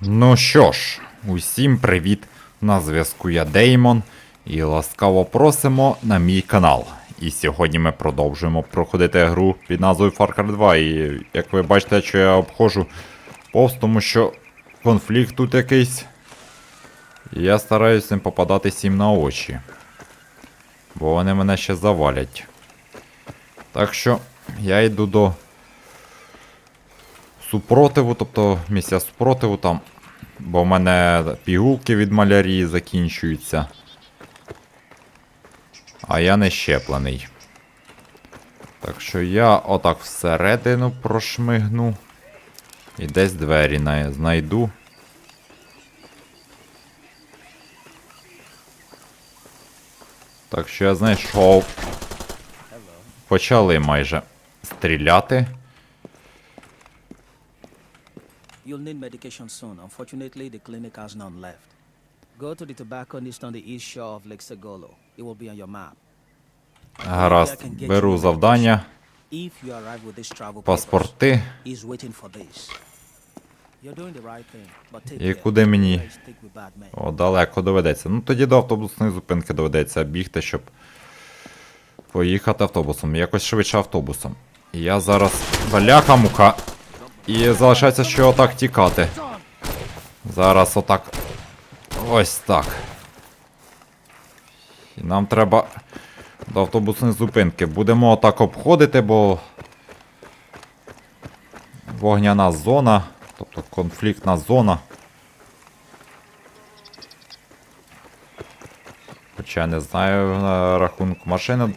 Ну що ж, усім привіт! На зв'язку я Деймон і ласкаво просимо на мій канал. І сьогодні ми продовжуємо проходити гру під назвою Far Cry 2. І як ви бачите, що я обходжу повз, тому що конфлікт тут якийсь. Я стараюся не попадатись їм на очі. Бо вони мене ще завалять. Так що я йду до супротиву, тобто місця супротиву там. Бо в мене пігулки від малярії закінчуються. А я не щеплений. Так що я отак всередину прошмигну. І десь двері знайду. Так що я знайшов. Почали майже стріляти. You'll need medication soon. Unfortunately, the clinic has none left. Go to the tobacconist on the east shore of Lake Segolo. It will be on your map. Гаразд, беру завдання, If you arrive with this travel паспорти. he's waiting for this. You're doing the right thing, but take І куди мені? О, далеко доведеться. Ну тоді до автобусної зупинки доведеться бігти, щоб поїхати автобусом. Якось швидше автобусом. І я зараз баляха мука. І залишається ще отак тікати. Зараз отак. Ось так. І нам треба до автобусної зупинки. Будемо отак обходити, бо вогняна зона, тобто конфліктна зона. Хоча не знаю на рахунок машини.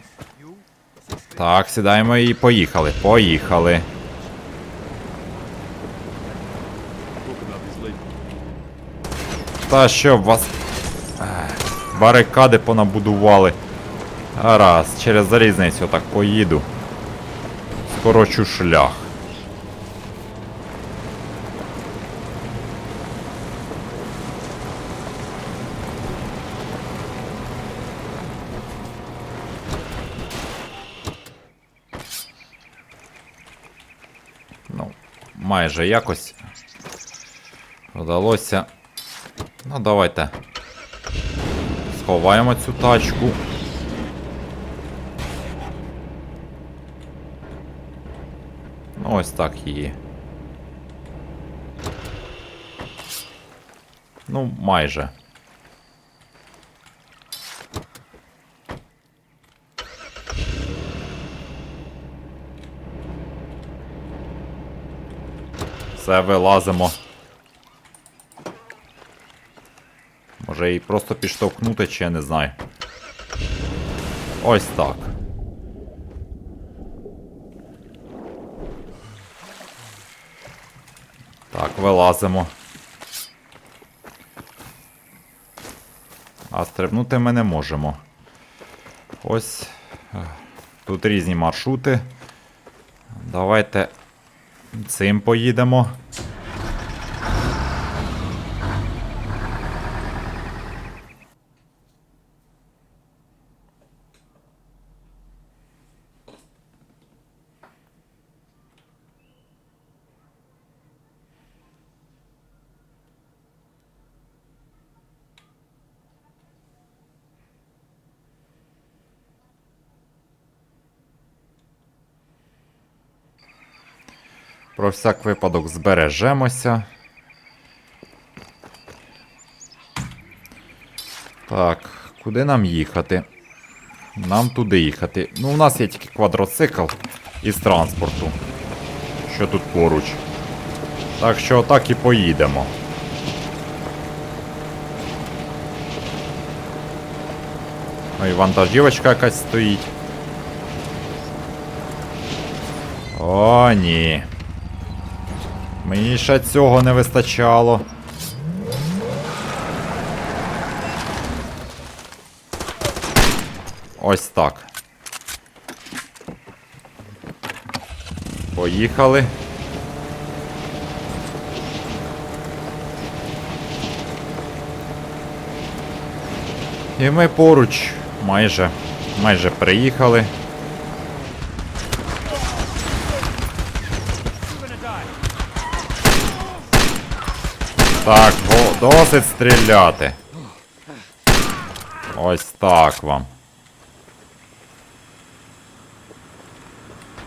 Так, сідаємо і поїхали. Поїхали. Та що вас. Барикади понабудували. Гаразд, через залізницю так поїду. Скорочу шлях. Ну, майже якось вдалося. Ну, давайте. Сховаємо цю тачку. Ну, ось так її. Ну, майже. Все, вилазимо. Може її просто підштовхнути, чи я не знаю. Ось так. Так, вилазимо. А стрибнути ми не можемо. Ось. е, Тут різні маршрути. Давайте цим поїдемо. Про всяк випадок збережемося. Так, куди нам їхати? Нам туди їхати. Ну, у нас є тільки квадроцикл із транспорту. Що тут поруч. Так що отак і поїдемо. Ну і вантажівочка якась стоїть. О, ні. Мені ще цього не вистачало. Ось так. Поїхали. І ми поруч майже, майже приїхали. Так, досить стріляти. Ось так вам.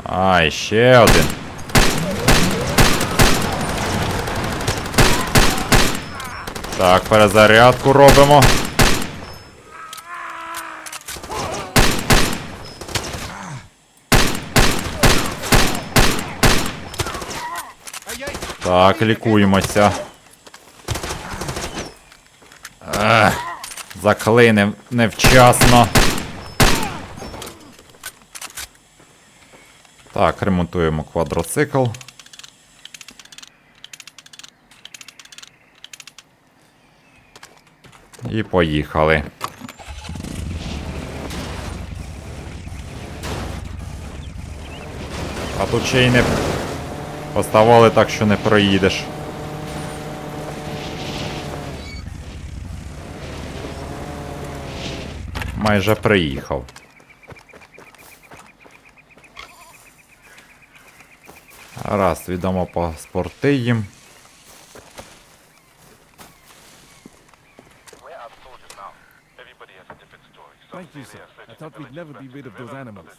Ай, ще один. Так, перезарядку робимо. Так, лікуємося. Заклинив невчасно. Так, ремонтуємо квадроцикл. І поїхали. А тут ще й не поставили так, що не проїдеш. Майже приїхав. Раз, відомо паспорти їм. Thank you, sir. I thought we'd never be rid of those animals.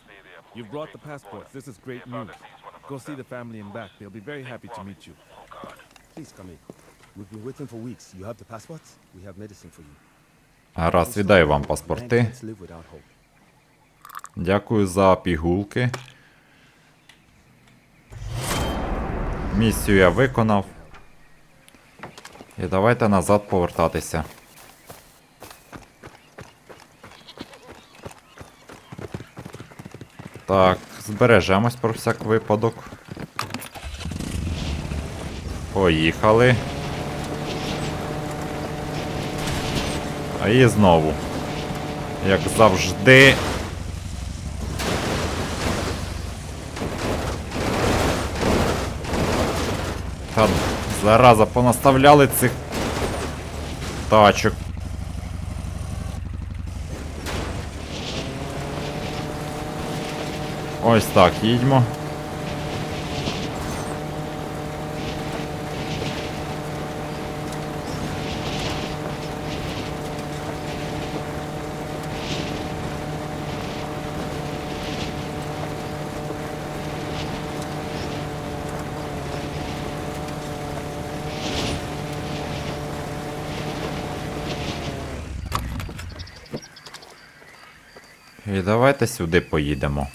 You've brought the passports. This is great news. Go see the family and back. They'll be very happy to meet you. Oh Please come in. We've been waiting for weeks. You have the passports? We have medicine for you. Раз, віддаю вам паспорти. Дякую за пігулки. Місію я виконав. І давайте назад повертатися. Так, збережемось про всяк випадок. Поїхали. А і знову. Як завжди. Та зараза, понаставляли цих тачок. Ось так, їдьмо. І давайте сюди поїдемо.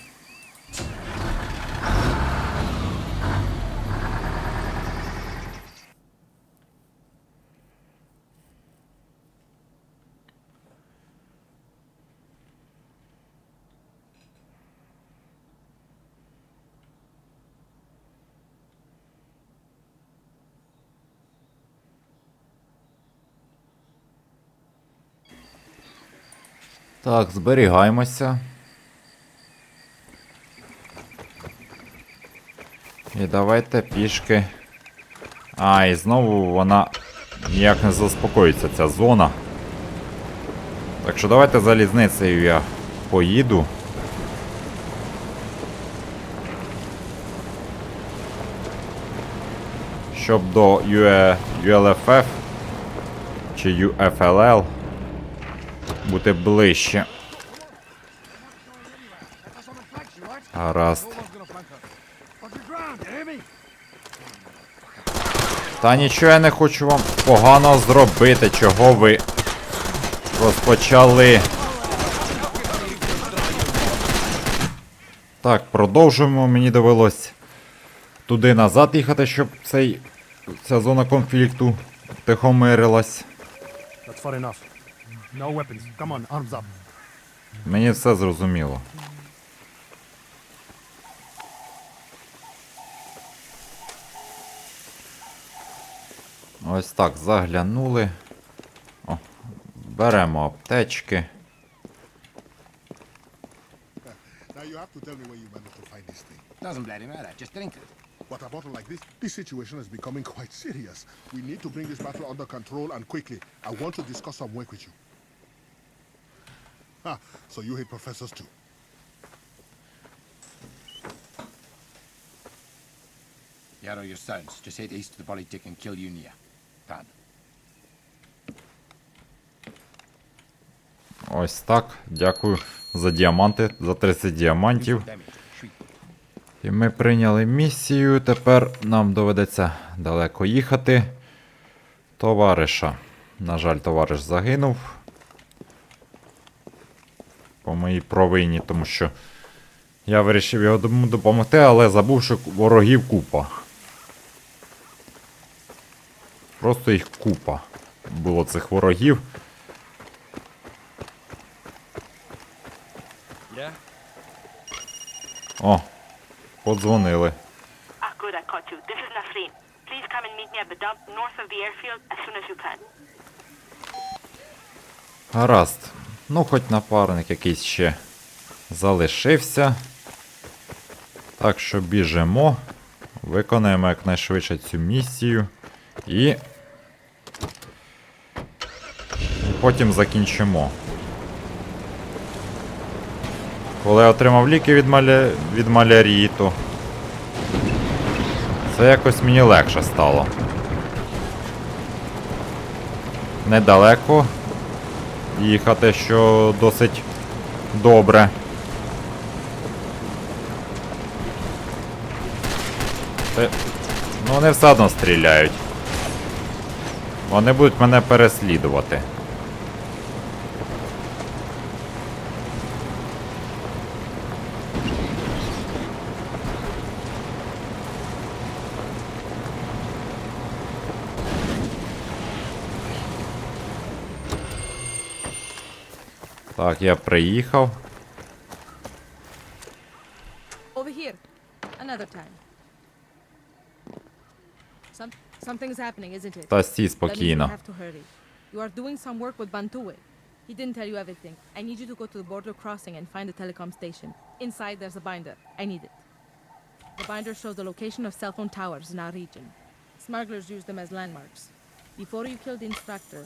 Так, зберігаємося. І давайте пішки. А, і знову вона ніяк не заспокоїться ця зона. Так що давайте залізницею я поїду. Щоб до UE, ULFF чи UFLL бути ближче. Гаразд. Та нічого я не хочу вам погано зробити, чого ви розпочали. Так, продовжуємо. Мені довелось туди назад їхати, щоб цей, ця зона конфлікту тихомирилась. No weapons. Come on, arms up. Мені все зрозуміло. Ось так, заглянули. О, беремо аптечки. Now you have to tell me where you managed to find this thing. Doesn't bloody matter. Just drink it. But a bottle like this, this situation is becoming quite serious. We need to bring this battle under control and quickly. I want to discuss some work with you. So you hate professors too. Yarrow your sons. Just head east to the Bolly and kill Unia. Done. Ось так. Дякую за діаманти, за 30 діамантів. І ми прийняли місію. Тепер нам доведеться далеко їхати. Товариша. На жаль, товариш загинув. Моїй провині, тому що я вирішив його допомогти, але забув, що ворогів купа. Просто їх купа. Було цих ворогів. О, подзвонили. Гаразд. Ну, хоч напарник якийсь ще залишився. Так що біжимо. Виконаємо якнайшвидше цю місію. І. Потім закінчимо. Коли я отримав ліки від, маля... від малярії, то це якось мені легше стало. Недалеко їхати, що досить добре. Це... Ну, вони все одно стріляють. Вони будуть мене переслідувати. Так, я приїхав. Over here. Another time. Some, something's happening, isn't it? Та стій That means you спокійно. have to hurry. You are doing some work with Bantue. He didn't tell you everything. I need you to go to the border crossing and find the telecom station. Inside, there's a binder. I need it. The binder shows the location of cell phone towers in our region. Smugglers use them as landmarks. Before you kill the instructor,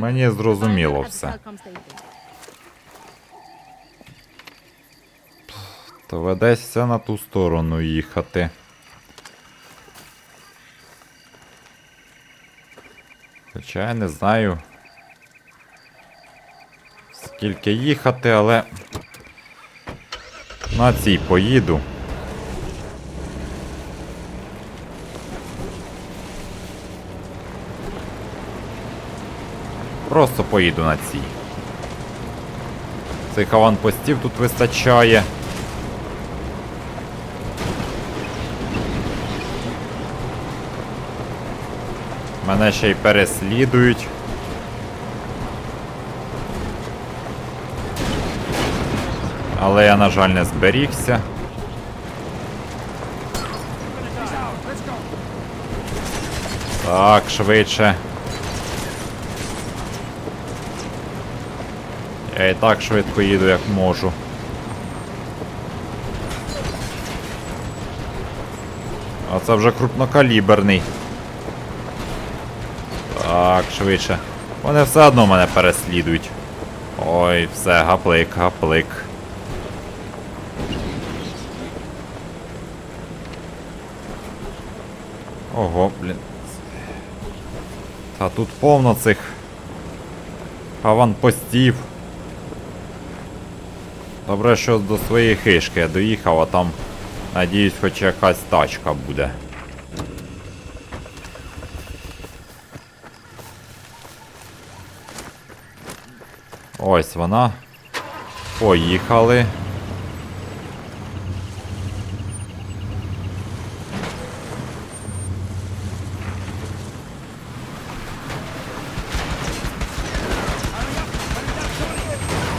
Мені зрозуміло все. station. Доведеться на ту сторону їхати. Хоча я не знаю. Скільки їхати, але на цій поїду. Просто поїду на цій. Цих аванпостів тут вистачає. Мене ще й переслідують. Але я, на жаль, не зберігся. Так, швидше. Я і так швидко їду, як можу. А це вже крупнокаліберний. Так, швидше. Вони все одно мене переслідують. Ой, все, гаплик, гаплик. Ого, блін. Та тут повно цих аванпостів. Добре, що до своєї хишки я доїхав, а там, надіюсь, хоч якась тачка буде. Ось вона. Поїхали.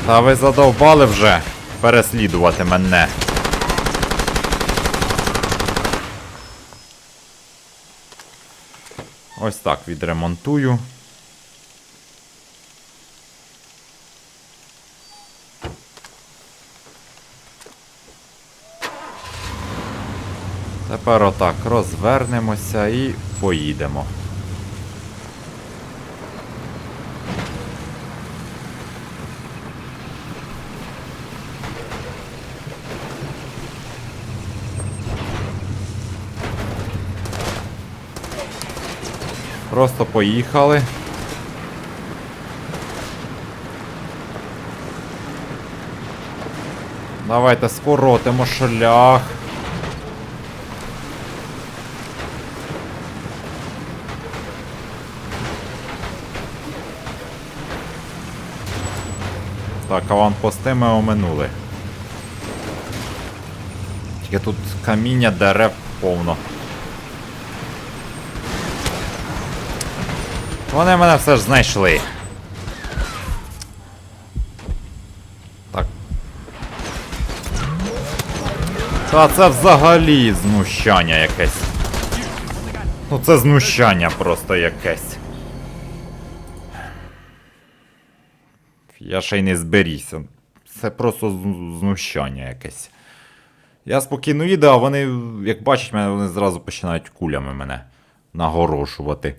Та ви задовбали вже переслідувати мене. Ось так відремонтую. Тепер отак розвернемося і поїдемо. Просто поїхали. Давайте скоротимо шлях. Так, аванпости ми оминули. Тільки тут каміння дерев повно. Вони мене все ж знайшли. Так. Та це взагалі знущання якесь. Ну це знущання просто якесь. Я ще й не зберігся. Це просто знущання якесь. Я спокійно їду, а вони, як бачать мене, вони зразу починають кулями мене нагорошувати.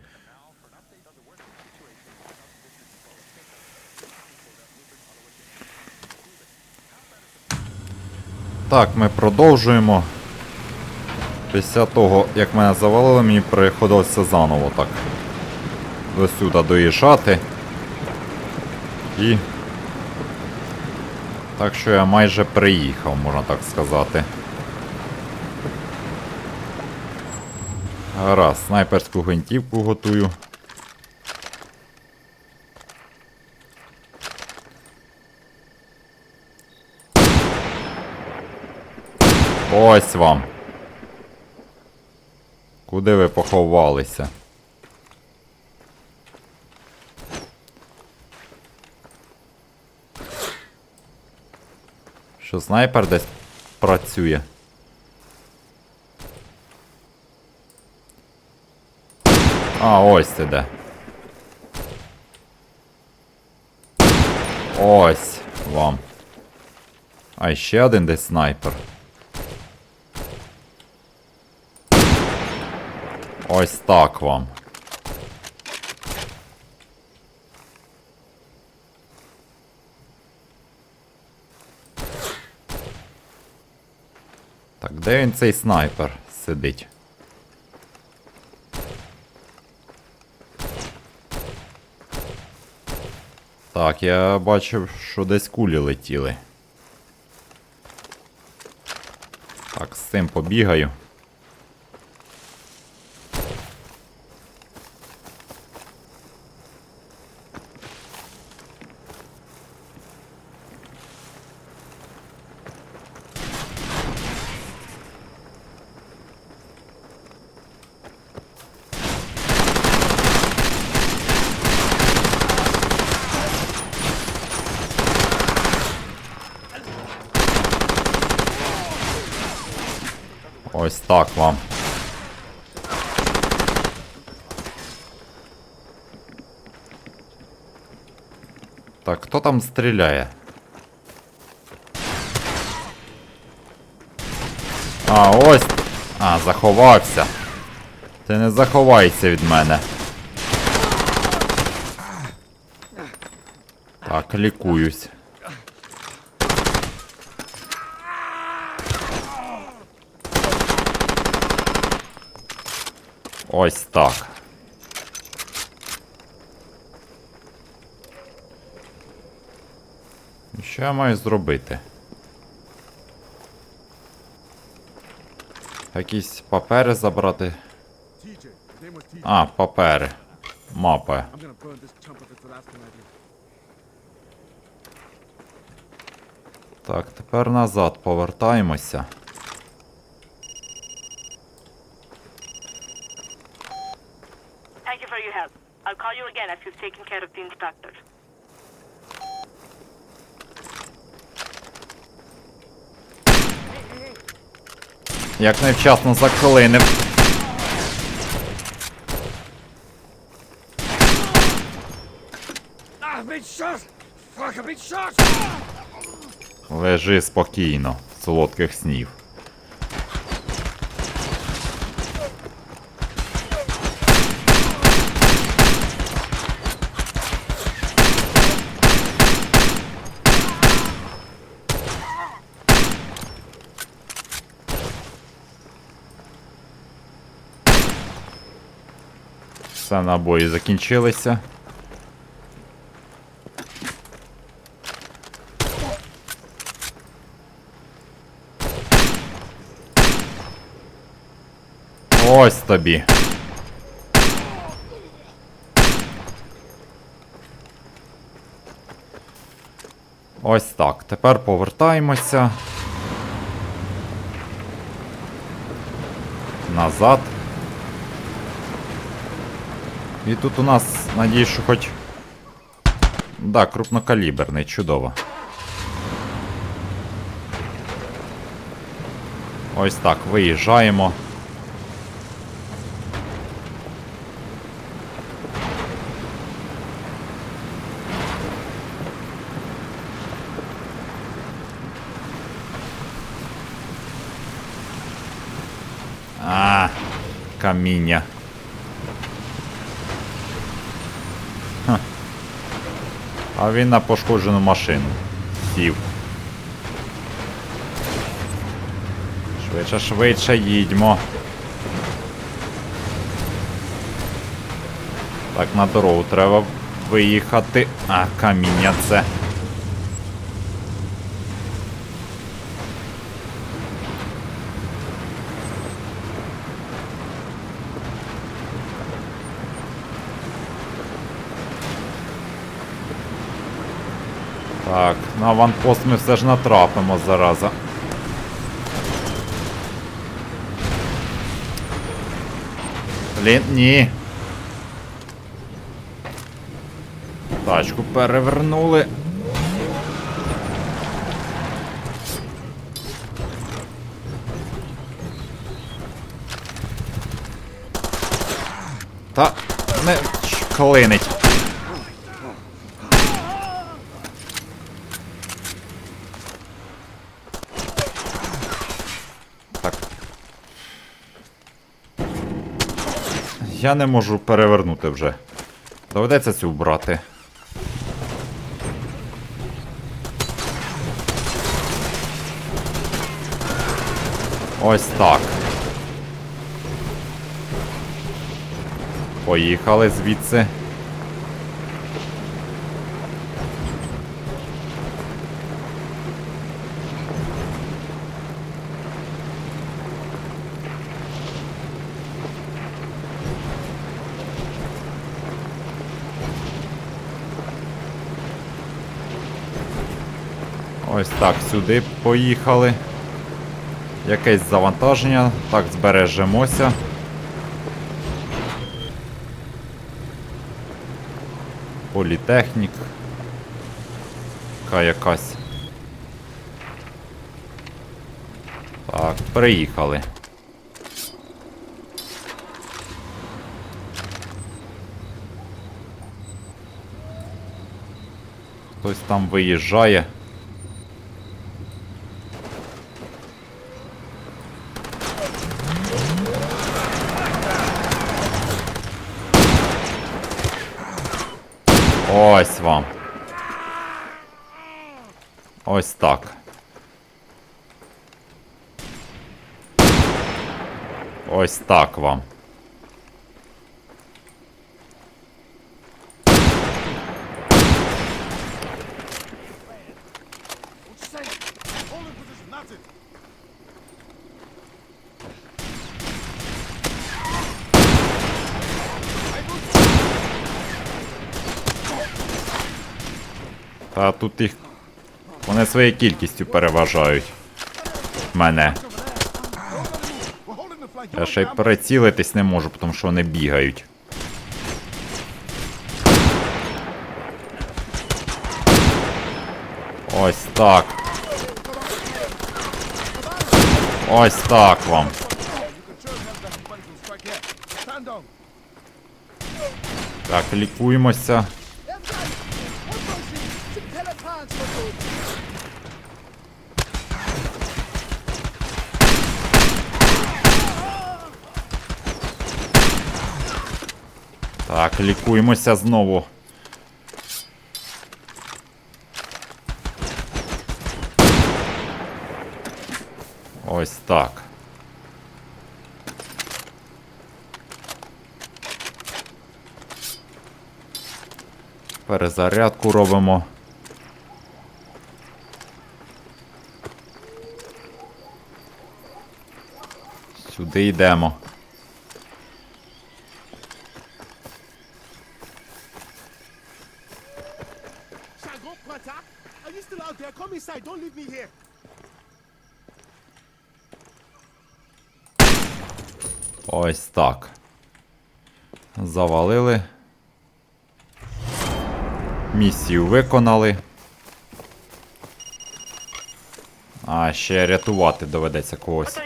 Так, ми продовжуємо. Після того, як мене завалили, мені приходилося заново так. До сюди доїжджати. І. Так що я майже приїхав, можна так сказати. Гаразд, снайперську гвинтівку готую. Ось вам. Куди ви поховалися? Що снайпер десь працює? А, ось ти де. Ось вам. А ще один десь снайпер. Ось так вам. Так, де він цей снайпер сидить? Так, я бачив, що десь кулі летіли. Так, з цим побігаю. Ось так вам. Так, хто там стріляє? А, ось. А, заховався. Ти не заховайся від мене. Так, лікуюсь. Ось так. І Що я маю зробити? Якісь папери забрати. А, папери. Idea. Так, тепер назад повертаємося. Thank you for your help. I'll after you've taken care of the instructor. Як невчасно заклинив. Лежи спокійно, солодких снів. Все, набої закінчилися. Ось тобі. Ось так. Тепер повертаємося. Назад. І тут у нас, надіюсь, що хоч. Да, крупнокаліберний, чудово. Ось так, виїжджаємо. А, каміння. А він на пошкоджену машину. Сів. Швидше, швидше їдьмо. Так, на дорогу треба виїхати. А, каміння це. Так, на аванпост ми все ж натрапимо зараза. Блін, ні. Тачку перевернули. Та не клинить. Я не можу перевернути вже. Доведеться цю брати. Ось так. Поїхали звідси. Ось так, сюди поїхали. Якесь завантаження. Так, збережемося. Політехнік. Яка якась. Так, приїхали. Хтось там виїжджає. Ось вам. Ось так. Вам. Та тут їх. Вони своєю кількістю переважають. Мене. Я ще й прицілитись не можу, тому що вони бігають. Ось так. Ось так вам. Так, лікуємося. Так, лікуємося знову. Ось так. Перезарядку робимо. Сюди йдемо. Завалили. Місію виконали. А ще рятувати доведеться когось.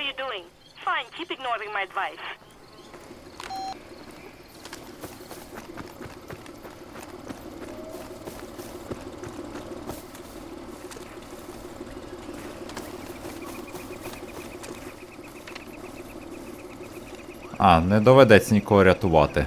А, не доведеться нікого рятувати.